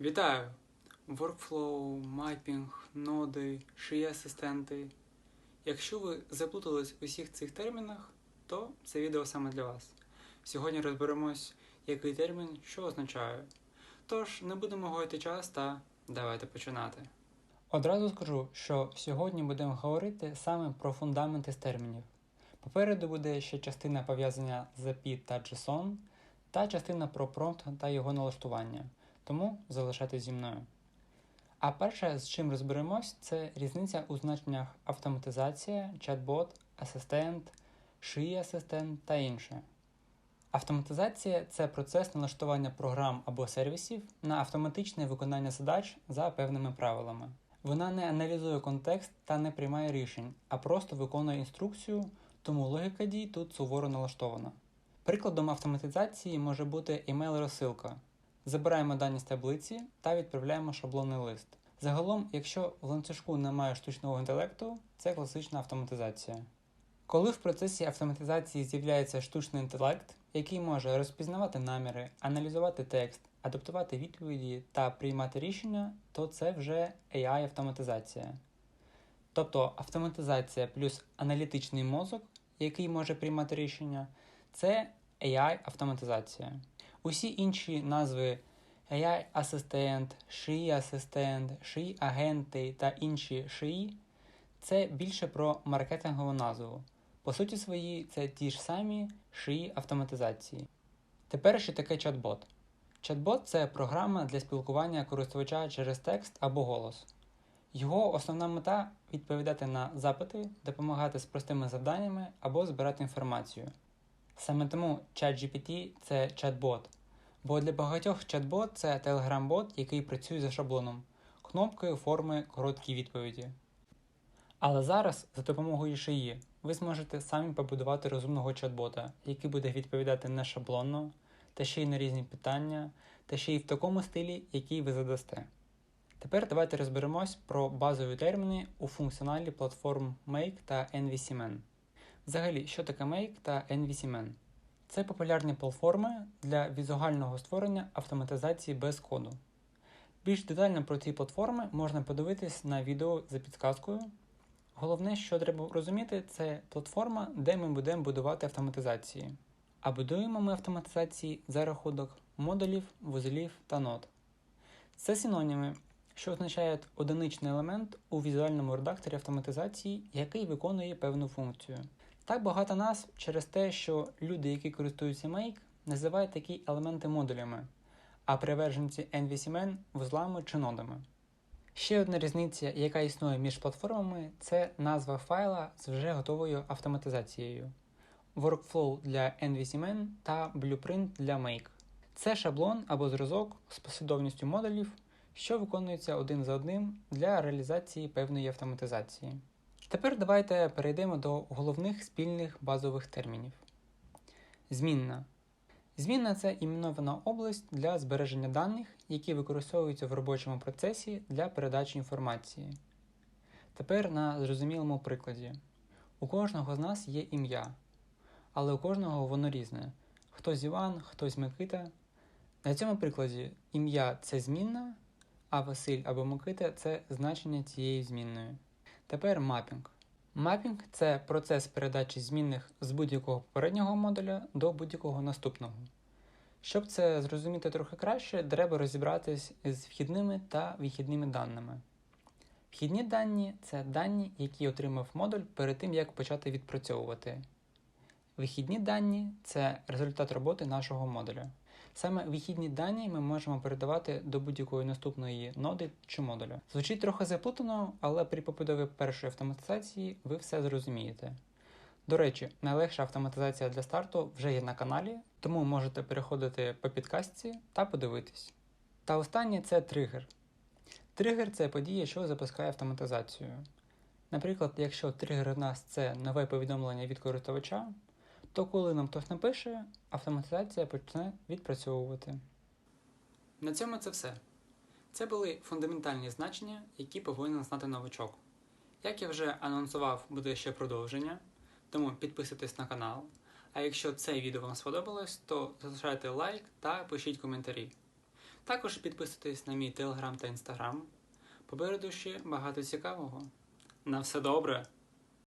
Вітаю! Workflow, майпінг, ноди, шиї асистенти. Якщо ви заплутались у всіх цих термінах, то це відео саме для вас. Сьогодні розберемось, який термін що означає. Тож не будемо гойти час та давайте починати. Одразу скажу, що сьогодні будемо говорити саме про фундаменти з термінів. Попереду буде ще частина пов'язання з API та JSON, та частина про промпт та його налаштування. Тому залишайтесь зі мною. А перше, з чим розберемось, це різниця у значеннях автоматизація, чат-бот, асистент, шиї асистент та інше. Автоматизація це процес налаштування програм або сервісів на автоматичне виконання задач за певними правилами. Вона не аналізує контекст та не приймає рішень, а просто виконує інструкцію, тому логіка дій тут суворо налаштована. Прикладом автоматизації може бути email-розсилка. Забираємо дані з таблиці та відправляємо шаблонний лист. Загалом, якщо в ланцюжку немає штучного інтелекту, це класична автоматизація. Коли в процесі автоматизації з'являється штучний інтелект, який може розпізнавати наміри, аналізувати текст, адаптувати відповіді та приймати рішення, то це вже AI-автоматизація. Тобто автоматизація плюс аналітичний мозок, який може приймати рішення, це AI-автоматизація. Усі інші назви AI-асистент, шиї-асистент, шиї-агенти та інші шиї це більше про маркетингову назву. По суті своїй, це ті ж самі шиї автоматизації. Тепер ще таке чат-бот. Чат-бот це програма для спілкування користувача через текст або голос. Його основна мета відповідати на запити, допомагати з простими завданнями або збирати інформацію. Саме тому ChatGPT – це чат-бот. Бо для багатьох чат-бот це Telegram-бот, який працює за шаблоном, кнопкою форми короткі відповіді. Але зараз, за допомогою шиї, ви зможете самі побудувати розумного чат-бота, який буде відповідати не шаблонно, та ще й на різні питання, та ще й в такому стилі, який ви задасте. Тепер давайте розберемось про базові терміни у функціоналі платформ Make та NVCMan. Взагалі, що таке Make та NVCMan? Це популярні платформи для візуального створення автоматизації без коду. Більш детально про ці платформи можна подивитись на відео за підсказкою. Головне, що треба розуміти, це платформа, де ми будемо будувати автоматизації. А будуємо ми автоматизації за рахунок модулів, вузлів та нод. Це синоніми, що означають одиничний елемент у візуальному редакторі автоматизації, який виконує певну функцію. Так багато нас через те, що люди, які користуються Make, називають такі елементи модулями, а приверженці NVCMN вузлами чи нодами. Ще одна різниця, яка існує між платформами, це назва файла з вже готовою автоматизацією. Workflow для NVCMN та Blueprint для Make. Це шаблон або зразок з послідовністю модулів, що виконується один за одним для реалізації певної автоматизації. Тепер давайте перейдемо до головних спільних базових термінів. Змінна. Змінна це іменована область для збереження даних, які використовуються в робочому процесі для передачі інформації. Тепер на зрозумілому прикладі. У кожного з нас є ім'я, але у кожного воно різне. Хтось Іван, хтось Микита. На цьому прикладі ім'я це змінна, а Василь або Микита це значення цієї змінної. Тепер мапінг. Мапінг це процес передачі змінних з будь-якого попереднього модуля до будь-якого наступного. Щоб це зрозуміти трохи краще, треба розібратись з вхідними та вихідними даними. Вхідні дані це дані, які отримав модуль перед тим, як почати відпрацьовувати. Вихідні дані це результат роботи нашого модуля. Саме вихідні дані ми можемо передавати до будь-якої наступної ноди чи модуля. Звучить трохи заплутано, але при побудові першої автоматизації ви все зрозумієте. До речі, найлегша автоматизація для старту вже є на каналі, тому можете переходити по підкастці та подивитись. Та останнє це тригер. Тригер це подія, що запускає автоматизацію. Наприклад, якщо тригер у нас це нове повідомлення від користувача, то коли нам хтось напише, автоматизація почне відпрацьовувати. На цьому це все. Це були фундаментальні значення, які повинен знати новачок. Як я вже анонсував, буде ще продовження, тому підписуйтесь на канал. А якщо це відео вам сподобалось, то залишайте лайк та пишіть коментарі. Також підписуйтесь на мій телеграм та інстаграм. Попереду ще багато цікавого. На все добре!